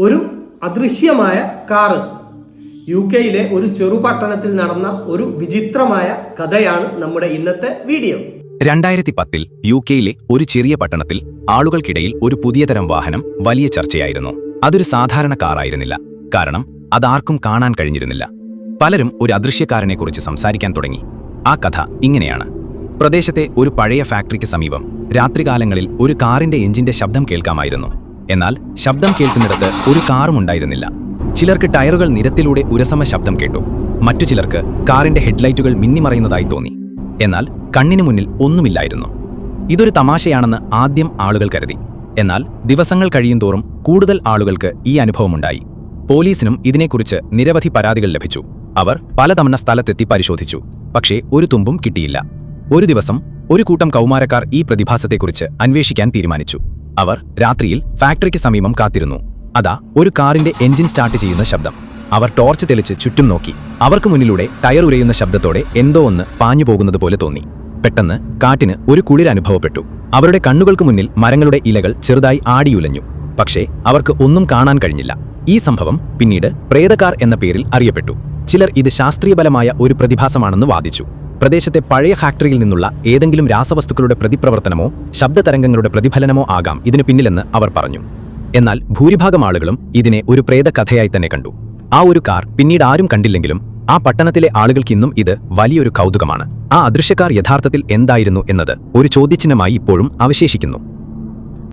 ഒരു അദൃശ്യമായ car. U കെയിലെ ഒരു ചെറുപട്ടണത്തിൽ നടന്ന ഒരു വിചിത്രമായ കഥയാണ് നമ്മുടെ ഇന്നത്തെ വീഡിയോ. രണ്ടായിരത്തി പത്തിൽ യു കെയിലെ ഒരു ചെറിയ പട്ടണത്തിൽ ആളുകൾക്കിടയിൽ ഒരു പുതിയ തരം വാഹനം വലിയ ചർച്ചയായിരുന്നു. അതൊരു സാധാരണ കാറായിരുന്നില്ല. കാരണം അതാർക്കും കാണാൻ കഴിഞ്ഞിരുന്നില്ല. പലരും ഒരു അദൃശ്യക്കാരനെക്കുറിച്ച് സംസാരിക്കാൻ തുടങ്ങി. ആ കഥ ഇങ്ങനെയാണ്. പ്രദേശത്തെ ഒരു പഴയ ഫാക്ടറിക്ക് സമീപം രാത്രികാലങ്ങളിൽ ഒരു കാറിന്റെ എഞ്ചിന്റെ ശബ്ദം കേൾക്കാമായിരുന്നു. എന്നാൽ ശബ്ദം കേൾക്കുന്നിടത്ത് ഒരു കാറും ഉണ്ടായിരുന്നില്ല. ചിലർക്ക് ടയറുകൾ നിരത്തിലൂടെ ഉരസമ ശബ്ദം കേട്ടു. മറ്റു ചിലർക്ക് കാറിന്റെ ഹെഡ്ലൈറ്റുകൾ മിന്നിമറയുന്നതായി തോന്നി. എന്നാൽ കണ്ണിനു മുന്നിൽ ഒന്നുമില്ലായിരുന്നു. ഇതൊരു തമാശയാണെന്ന് ആദ്യം ആളുകൾ കരുതി. എന്നാൽ ദിവസങ്ങൾ കഴിയുന്തോറും കൂടുതൽ ആളുകൾക്ക് ഈ അനുഭവമുണ്ടായി. പോലീസിനും ഇതിനെക്കുറിച്ച് നിരവധി പരാതികൾ ലഭിച്ചു. അവർ പലതവണ സ്ഥലത്തെത്തി പരിശോധിച്ചു. പക്ഷേ ഒരു തുമ്പും കിട്ടിയില്ല. ഒരു ദിവസം ഒരു കൂട്ടം കൗമാരക്കാർ ഈ പ്രതിഭാസത്തെക്കുറിച്ച് അന്വേഷിക്കാൻ തീരുമാനിച്ചു. അവർ രാത്രിയിൽ ഫാക്ടറിക്ക് സമീപം കാത്തിരുന്നു. അതാ ഒരു കാറിന്റെ എഞ്ചിൻ സ്റ്റാർട്ട് ചെയ്യുന്ന ശബ്ദം. അവർ ടോർച്ച് തെളിച്ച് ചുറ്റും നോക്കി. അവർക്ക് മുന്നിലൂടെ ടയർ ഉരയുന്ന ശബ്ദത്തോടെ എന്തോ ഒന്ന് പാഞ്ഞു പോകുന്നത് പോലെ തോന്നി. പെട്ടെന്ന് കാട്ടിന് ഒരു കുളിരനുഭവപ്പെട്ടു അവരുടെ കണ്ണുകൾക്ക് മുന്നിൽ മരങ്ങളുടെ ഇലകൾ ചെറുതായി ആടിയുലഞ്ഞു. പക്ഷേ അവർക്ക് ഒന്നും കാണാൻ കഴിഞ്ഞില്ല. ഈ സംഭവം പിന്നീട് പ്രേതക്കാർ എന്ന പേരിൽ അറിയപ്പെട്ടു. ചിലർ ഇത് ശാസ്ത്രീയബലമായ ഒരു പ്രതിഭാസമാണെന്ന് വാദിച്ചു. പ്രദേശത്തെ പഴയ ഫാക്ടറിയിൽ നിന്നുള്ള ഏതെങ്കിലും രാസവസ്തുക്കളുടെ പ്രതിപ്രവർത്തനമോ ശബ്ദതരംഗങ്ങളുടെ പ്രതിഫലനമോ ആകാം ഇതിനു പിന്നിലെന്ന് അവർ പറഞ്ഞു. എന്നാൽ ഭൂരിഭാഗം ആളുകളും ഇതിനെ ഒരു പ്രേതകഥയായി തന്നെ കണ്ടു. ആ ഒരു കാർ പിന്നീട് ആരും കണ്ടില്ലെങ്കിലും ആ പട്ടണത്തിലെ ആളുകൾക്ക് ഇന്നും ഇത് വലിയൊരു കൗതുകമാണ്. ആ അദൃശ്യക്കാർ യഥാർത്ഥത്തിൽ എന്തായിരുന്നു എന്നത് ഒരു ചോദ്യചിഹ്നമായി ഇപ്പോഴും അവശേഷിക്കുന്നു.